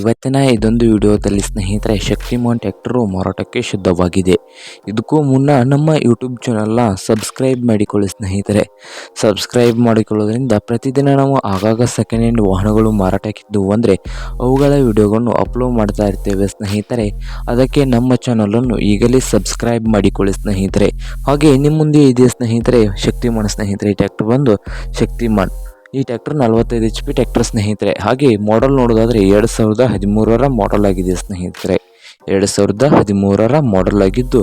ಇವತ್ತಿನ ಇದೊಂದು ವಿಡಿಯೋದಲ್ಲಿ ಸ್ನೇಹಿತರೆ ಶಕ್ತಿಮಾನ್ ಟ್ಯಾಕ್ಟ್ರು ಮಾರಾಟಕ್ಕೆ ಶುದ್ಧವಾಗಿದೆ. ಇದಕ್ಕೂ ಮುನ್ನ ನಮ್ಮ ಯೂಟ್ಯೂಬ್ ಚಾನಲ್ನ ಸಬ್ಸ್ಕ್ರೈಬ್ ಮಾಡಿಕೊಳ್ಳಿ ಸ್ನೇಹಿತರೆ. ಸಬ್ಸ್ಕ್ರೈಬ್ ಮಾಡಿಕೊಳ್ಳೋದ್ರಿಂದ ಪ್ರತಿದಿನ ನಾವು ಆಗಾಗ ಸೆಕೆಂಡ್ ಹ್ಯಾಂಡ್ ವಾಹನಗಳು ಮಾರಾಟಕ್ಕಿದ್ದವು ಅಂದರೆ ಅವುಗಳ ವಿಡಿಯೋಗಳನ್ನು ಅಪ್ಲೋಡ್ ಮಾಡ್ತಾ ಇರ್ತೇವೆ ಸ್ನೇಹಿತರೆ. ಅದಕ್ಕೆ ನಮ್ಮ ಚಾನಲನ್ನು ಈಗಲೇ ಸಬ್ಸ್ಕ್ರೈಬ್ ಮಾಡಿಕೊಳ್ಳಿ ಸ್ನೇಹಿತರೆ. ಹಾಗೆ ನಿಮ್ಮ ಮುಂದೆ ಇದೆ ಸ್ನೇಹಿತರೆ ಶಕ್ತಿಮಾನ್ ಸ್ನೇಹಿತರೆ ಟ್ಯಾಕ್ಟರ್ ಬಂದು ಶಕ್ತಿಮಾನ್ ಈ ಟ್ಯಾಕ್ಟರ್ ನಲವತ್ತೈದು ಎಚ್ ಪಿ ಟ್ಯಾಕ್ಟರ್ ಸ್ನೇಹಿತರೆ. ಹಾಗೆ ಮಾಡೆಲ್ ನೋಡೋದಾದರೆ ಎರಡು ಸಾವಿರದ ಹದಿಮೂರರ ಮಾಡೆಲ್ ಆಗಿದೆ ಸ್ನೇಹಿತರೆ. ಎರಡು ಸಾವಿರದ ಹದಿಮೂರರ ಮಾಡೆಲ್ ಆಗಿದ್ದು,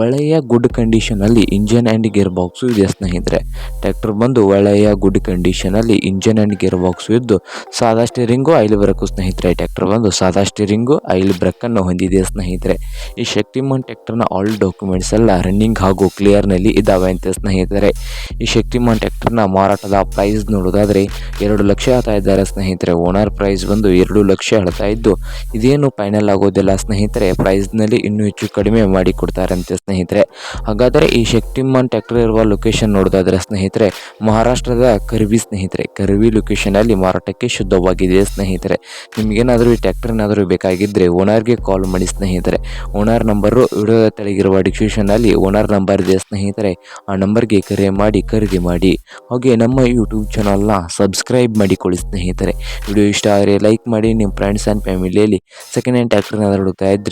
ಒಳ್ಳೆಯ ಗುಡ್ ಕಂಡೀಷನಲ್ಲಿ ಇಂಜನ್ ಆ್ಯಂಡ್ ಗೇರ್ ಬಾಕ್ಸು ಇದೆ ಸ್ನೇಹಿತರೆ. ಟ್ರ್ಯಾಕ್ಟರ್ ಬಂದು ಒಳ್ಳೆಯ ಗುಡ್ ಕಂಡೀಷನಲ್ಲಿ ಇಂಜನ್ ಆ್ಯಂಡ್ ಗೇರ್ ಬಾಕ್ಸು ಇದ್ದು, ಸಾದಾ ಸ್ಟೀರಿಂಗು ಐಲ್ ಬ್ರೇಕು ಸ್ನೇಹಿತರೆ. ಟ್ರ್ಯಾಕ್ಟರ್ ಬಂದು ಸಾದಾ ಸ್ಟೀರಿಂಗು ಐಲ್ ಬ್ರೇಕನ್ನು ಹೊಂದಿದೆ ಸ್ನೇಹಿತರೆ. ಈ ಶಕ್ತಿಮಾನ್ ಟ್ರ್ಯಾಕ್ಟರ್ನ ಆಲ್ ಡಾಕ್ಯುಮೆಂಟ್ಸ್ ಎಲ್ಲ ರನ್ನಿಂಗ್ ಹಾಗೂ ಕ್ಲಿಯರ್ನಲ್ಲಿ ಇದ್ದಾವೆ ಅಂತ ಸ್ನೇಹಿತರೆ. ಈ ಶಕ್ತಿಮಾನ್ ಟ್ಯಾಕ್ಟರ್ನ ಮಾರಾಟದ ಪ್ರೈಸ್ ನೋಡೋದಾದರೆ ಎರಡು ಲಕ್ಷ ಹೇಳ್ತಾ ಇದ್ದಾರೆ ಸ್ನೇಹಿತರೆ. ಓನರ್ ಪ್ರೈಸ್ ಬಂದು ಎರಡು ಲಕ್ಷ ಹೇಳ್ತಾ ಇದ್ದು, ಇದೇನು ಫೈನಲ್ ಆಗೋದಿಲ್ಲ ಸ್ನೇಹಿತರೆ. ಪ್ರೈಸ್ನಲ್ಲಿ ಇನ್ನೂ ಹೆಚ್ಚು ಕಡಿಮೆ ಮಾಡಿ ಕೊಡ್ತಾರಂತೆ ಸ್ನೇಹಿತರೆ. ಹಾಗಾದರೆ ಈ ಶಕ್ತಿಮಾನ್ ಟ್ಯಾಕ್ಟರ್ ಇರುವ ಲೊಕೇಶನ್ ನೋಡೋದಾದರೆ ಸ್ನೇಹಿತರೆ, ಮಹಾರಾಷ್ಟ್ರದ ಕರ್ವಿ ಸ್ನೇಹಿತರೆ. ಕರ್ವಿ ಲೊಕೇಶನಲ್ಲಿ ಮಾರಾಟಕ್ಕೆ ಶುದ್ಧವಾಗಿದೆ ಸ್ನೇಹಿತರೆ. ನಿಮಗೇನಾದರೂ ಈ ಟ್ಯಾಕ್ಟರ್ ಏನಾದರೂ ಬೇಕಾಗಿದ್ದರೆ ಓನರ್ಗೆ ಕಾಲ್ ಮಾಡಿ ಸ್ನೇಹಿತರೆ. ಓನರ್ ನಂಬರು ವಿಡಿಯೋದ ತೆಳಗಿರುವ ಡಿಸ್ಕ್ರಿಪ್ಷನಲ್ಲಿ ಓನರ್ ನಂಬರ್ ಇದೆ ಸ್ನೇಹಿತರೆ. ಆ ನಂಬರ್ಗೆ ಕರೆ ಮಾಡಿ, ಖರೀದಿ ಮಾಡಿ. ಹಾಗೆ ನಮ್ಮ ಯೂಟ್ಯೂಬ್ ಚಾನಲ್ನ ಸಬ್ಸ್ಕ್ರೈಬ್ ಮಾಡಿಕೊಳ್ಳಿ ಸ್ನೇಹಿತರೆ. ವಿಡಿಯೋ ಇಷ್ಟ ಆದರೆ ಲೈಕ್ ಮಾಡಿ ನಿಮ್ಮ ಫ್ರೆಂಡ್ಸ್ ಆ್ಯಂಡ್ ಫ್ಯಾಮಿಲಿಯಲ್ಲಿ ಸೆಕೆಂಡ್ ಹ್ಯಾಂಡ್ ಟ್ಯಾಕ್ಟರ್ನ ಹುಡುಕ್ತಾ ಇದ್ದರೆ